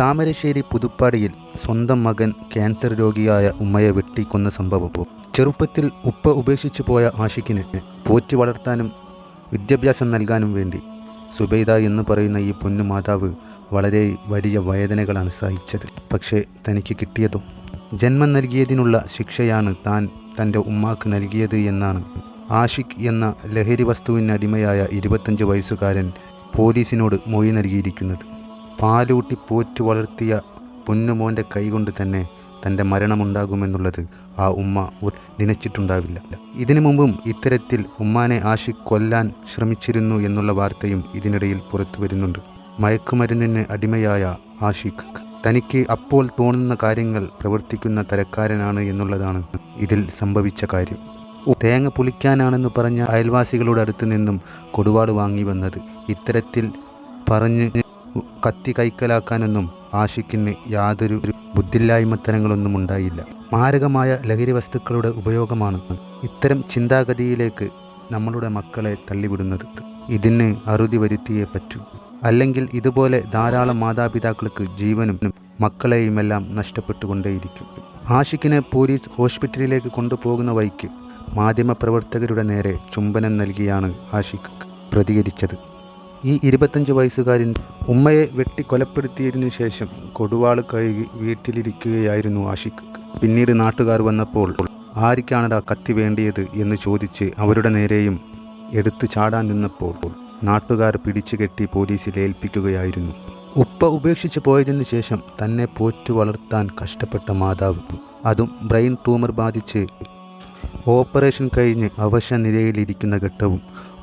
താമരശ്ശേരി പുതുപ്പാടിയിൽ സ്വന്തം മകൻ ക്യാൻസർ രോഗിയായ ഉമ്മയെ വെട്ടിക്കൊന്ന സംഭവം. ചെറുപ്പത്തിൽ ഉപ്പ ഉപേക്ഷിച്ചു പോയ ആഷിക്കിന് പോറ്റി വളർത്താനും വിദ്യാഭ്യാസം നൽകാനും വേണ്ടി സുബൈദ എന്ന് പറയുന്ന ഈ പൊന്നു മാതാവ് വളരെ വലിയ വേദനകളാണ് സഹിച്ചത്. പക്ഷേ തനിക്ക് കിട്ടിയതും ജന്മം നൽകിയതിനുള്ള ശിക്ഷയാണ് താൻ തന്റെ ഉമ്മാക്ക് നൽകിയത് എന്നാണ്. ആഷിഖ് എന്ന ലഹരി വസ്തുവിന് അടിമയായ ഇരുപത്തഞ്ച് വയസ്സുകാരൻ പോലീസിനോട് മൊഴി നൽകിയിരിക്കുന്നത്. പാലൂട്ടി പോറ്റു വളർത്തിയ പൊന്നുമോന്റെ കൈകൊണ്ട് തന്നെ തന്റെ മരണമുണ്ടാകുമെന്നുള്ളത് ആ ഉമ്മ നനച്ചിട്ടുണ്ടാവില്ല. ഇതിനു മുമ്പും ഇത്തരത്തിൽ ഉമ്മാനെ ആഷിഖ് കൊല്ലാൻ ശ്രമിച്ചിരുന്നു എന്നുള്ള വാർത്തയും ഇതിനിടയിൽ പുറത്തു വരുന്നുണ്ട്. മയക്കുമരുന്നിന് അടിമയായ ആഷിഖ്. തനിക്ക് അപ്പോൾ തോന്നുന്ന കാര്യങ്ങൾ പ്രവർത്തിക്കുന്ന തരക്കാരനാണ് എന്നുള്ളതാണ് ഇതിൽ സംഭവിച്ച കാര്യം. തേങ്ങ പുളിക്കാനാണെന്ന് പറഞ്ഞ അയൽവാസികളുടെ അടുത്ത് നിന്നും കൊടുവാട് വാങ്ങി വന്നത്. ഇത്തരത്തിൽ പറഞ്ഞ് കത്തി കൈക്കലാക്കാനൊന്നും ആഷിക്കിന് യാതൊരു ബുദ്ധില്ലായ്മത്തനങ്ങളൊന്നും ഉണ്ടായില്ല. മാരകമായ ലഹരി വസ്തുക്കളുടെ ഉപയോഗമാണ് ഇത്തരം ചിന്താഗതിയിലേക്ക് നമ്മളുടെ മക്കളെ തള്ളിവിടുന്നത്. ഇതിന് അറുതി വരുത്തിയേ പറ്റൂ. അല്ലെങ്കിൽ ഇതുപോലെ ധാരാളം മാതാപിതാക്കൾക്ക് ജീവനും മക്കളെയുമെല്ലാം നഷ്ടപ്പെട്ടുകൊണ്ടേയിരിക്കും. ആഷിക്കിനെ പോലീസ് ഹോസ്പിറ്റലിലേക്ക് കൊണ്ടുപോകുന്ന വഴിക്ക് മാധ്യമപ്രവർത്തകരുടെ നേരെ ചുംബനം നൽകിയാണ് ആഷിഖ് പ്രതികരിച്ചത്. ഈ ഇരുപത്തഞ്ച് വയസ്സുകാരൻ ഉമ്മയെ വെട്ടി കൊലപ്പെടുത്തിയതിനു ശേഷം കൊടുവാൾ കഴുകി വീട്ടിലിരിക്കുകയായിരുന്നു ആഷിഖ്. പിന്നീട് നാട്ടുകാർ വന്നപ്പോൾ ആർക്കാണടാ കത്തി വേണ്ടിയത് എന്ന് ചോദിച്ച് അവരുടെ നേരെയും എടുത്തു ചാടാൻ നിന്നപ്പോൾ നാട്ടുകാർ പിടിച്ചു കെട്ടി പോലീസിൽ ഏൽപ്പിക്കുകയായിരുന്നു. ഉപ്പ ഉപേക്ഷിച്ച് പോയതിനു ശേഷം തന്നെ പോറ്റു വളർത്താൻ കഷ്ടപ്പെട്ട മാതാവ്. അതും ബ്രെയിൻ ട്യൂമർ ബാധിച്ച് ഓപ്പറേഷൻ കഴിഞ്ഞ് അവശ നിലയിലിരിക്കുന്ന ഘട്ടവും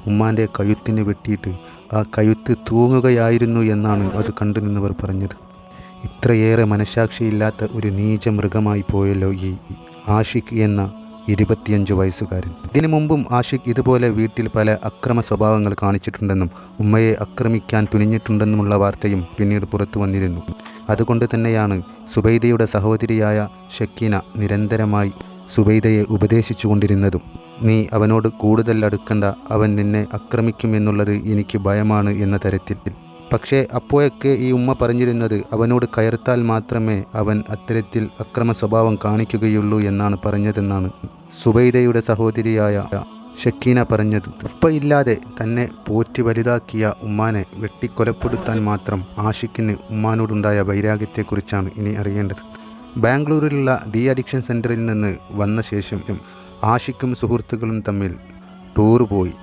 ഉമ്മാന്റെ കഴുത്തിന് വെട്ടിയിട്ട് ആ കഴുത്ത് തൂങ്ങുകയായിരുന്നു എന്നാണ് അത് കണ്ടു നിന്നവർ പറഞ്ഞത്. ഇത്രയേറെ മനസാക്ഷിയില്ലാത്ത ഒരു നീച മൃഗമായി പോയല്ലോ ഈ ആഷിഖ് എന്ന ഇരുപത്തിയഞ്ച് വയസ്സുകാരൻ. ഇതിനു മുമ്പും ആഷിഖ് ഇതുപോലെ വീട്ടിൽ പല അക്രമ സ്വഭാവങ്ങൾ കാണിച്ചിട്ടുണ്ടെന്നും ഉമ്മയെ ആക്രമിക്കാൻ തുനിഞ്ഞിട്ടുണ്ടെന്നുമുള്ള വാർത്തയും പിന്നീട് പുറത്തു വന്നിരുന്നു. അതുകൊണ്ട് തന്നെയാണ് സുബൈദയുടെ സഹോദരിയായ ഷക്കീന നിരന്തരമായി സുബൈദയെ ഉപദേശിച്ചു കൊണ്ടിരുന്നതും നീ അവനോട് കൂടുതൽ അടുക്കണ്ട അവൻ നിന്നെ ആക്രമിക്കുമെന്നുള്ളത് എനിക്ക് ഭയമാണ് എന്ന തരത്തിൽ. പക്ഷേ അപ്പോഴൊക്കെ ഈ ഉമ്മ പറഞ്ഞിരുന്നത് അവനോട് കയർത്താൽ മാത്രമേ അവൻ അത്തരത്തിൽ അക്രമ സ്വഭാവം കാണിക്കുകയുള്ളൂ എന്നാണ് പറഞ്ഞതെന്നാണ് സുബൈദയുടെ സഹോദരിയായ ഷക്കീന പറഞ്ഞത്. ഉപ്പയില്ലാതെ തന്നെ പോറ്റി വലുതാക്കിയ ഉമ്മാനെ വെട്ടിക്കൊലപ്പെടുത്താൻ മാത്രം ആഷിക്കിന് ഉമ്മാനോടുണ്ടായ വൈരാഗ്യത്തെക്കുറിച്ചാണ് ഇനി അറിയേണ്ടത്. ബാംഗ്ലൂരിലുള്ള ഡി അഡിക്ഷൻ സെന്ററിൽ നിന്ന് വന്ന ശേഷം ആഷിക്കും സുഹൃത്തുക്കളും തമ്മിൽ ടൂർ പോയി.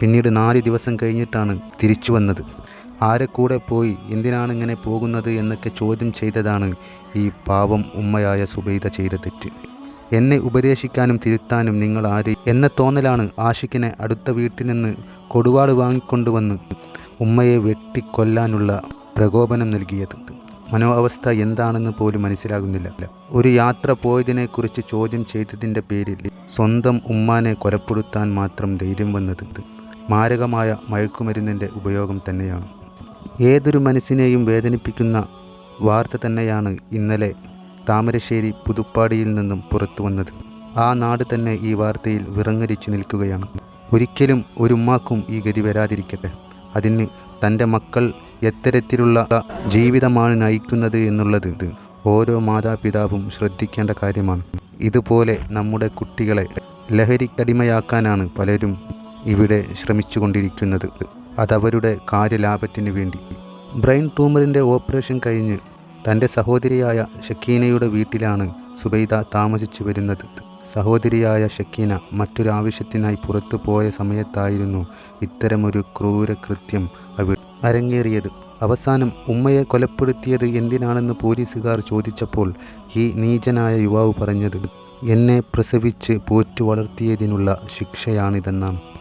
പിന്നീട് നാല് ദിവസം കഴിഞ്ഞിട്ടാണ് തിരിച്ചു വന്നത്. ആരെ കൂടെ പോയി എന്തിനാണ് ഇങ്ങനെ പോകുന്നത് എന്നൊക്കെ ചോദ്യം ചെയ്തതാണ് ഈ പാവം ഉമ്മയായ സുബൈദ ചെയ്ത തെറ്റ്. എന്നെ ഉപദേശിക്കാനും തിരുത്താനും നിങ്ങൾ ആര് എന്ന തോന്നലാണ് ആഷിക്കിനെ അടുത്ത വീട്ടിൽ നിന്ന് കൊടുവാട് വാങ്ങിക്കൊണ്ടുവന്ന് ഉമ്മയെ വെട്ടിക്കൊല്ലാനുള്ള പ്രകോപനം നൽകിയത്. മനോവസ്ഥ എന്താണെന്ന് പോലും മനസ്സിലാകുന്നില്ല. ഒരു യാത്ര പോയതിനെക്കുറിച്ച് ചോദ്യം ചെയ്തതിന്റെ പേരിൽ സ്വന്തം ഉമ്മാനെ കൊലപ്പെടുത്താൻ മാത്രം ധൈര്യം വന്നത് മാരകമായ മയക്കുമരുന്നിന്റെ ഉപയോഗം തന്നെയാണ്. ഏതൊരു മനസ്സിനെയും വേദനിപ്പിക്കുന്ന വാർത്ത തന്നെയാണ് ഇന്നലെ താമരശ്ശേരി പുതുപ്പാടിയിൽ നിന്നും പുറത്തു വന്നത്. ആ നാട് തന്നെ ഈ വാർത്തയിൽ വിറങ്ങരിച്ചു നിൽക്കുകയാണ്. ഒരിക്കലും ഒരു ഉമ്മാക്കും ഈ ഗതി വരാതിരിക്കട്ടെ. അതിന് തന്റെ മക്കൾ എത്തരത്തിലുള്ള ജീവിതമാണ് നയിക്കുന്നത് എന്നുള്ളത് ഓരോ മാതാപിതാവും ശ്രദ്ധിക്കേണ്ട കാര്യമാണ്. ഇതുപോലെ നമ്മുടെ കുട്ടികളെ ലഹരിക്കടിമയാക്കാനാണ് പലരും ഇവിടെ ശ്രമിച്ചു കൊണ്ടിരിക്കുന്നത് അതവരുടെ കാര്യലാഭത്തിന് വേണ്ടി. ബ്രെയിൻ ട്യൂമറിന്റെ ഓപ്പറേഷൻ കഴിഞ്ഞ് തന്റെ സഹോദരിയായ ഷക്കീനയുടെ വീട്ടിലാണ് സുബൈദ താമസിച്ചു വരുന്നത്. സഹോദരിയായ ഷക്കീന മറ്റൊരാവശ്യത്തിനായി പുറത്തു പോയ സമയത്തായിരുന്നു ഇത്തരമൊരു ക്രൂരകൃത്യം അവ അരങ്ങേറിയത്. അവസാനം ഉമ്മയെ കൊലപ്പെടുത്തിയത് എന്തിനാണെന്ന് പോലീസുകാർ ചോദിച്ചപ്പോൾ ഈ നീചനായ യുവാവ് പറഞ്ഞത് എന്നെ പ്രസവിച്ച് പോറ്റു വളർത്തിയതിനുള്ള ശിക്ഷയാണിതെന്നാണ്.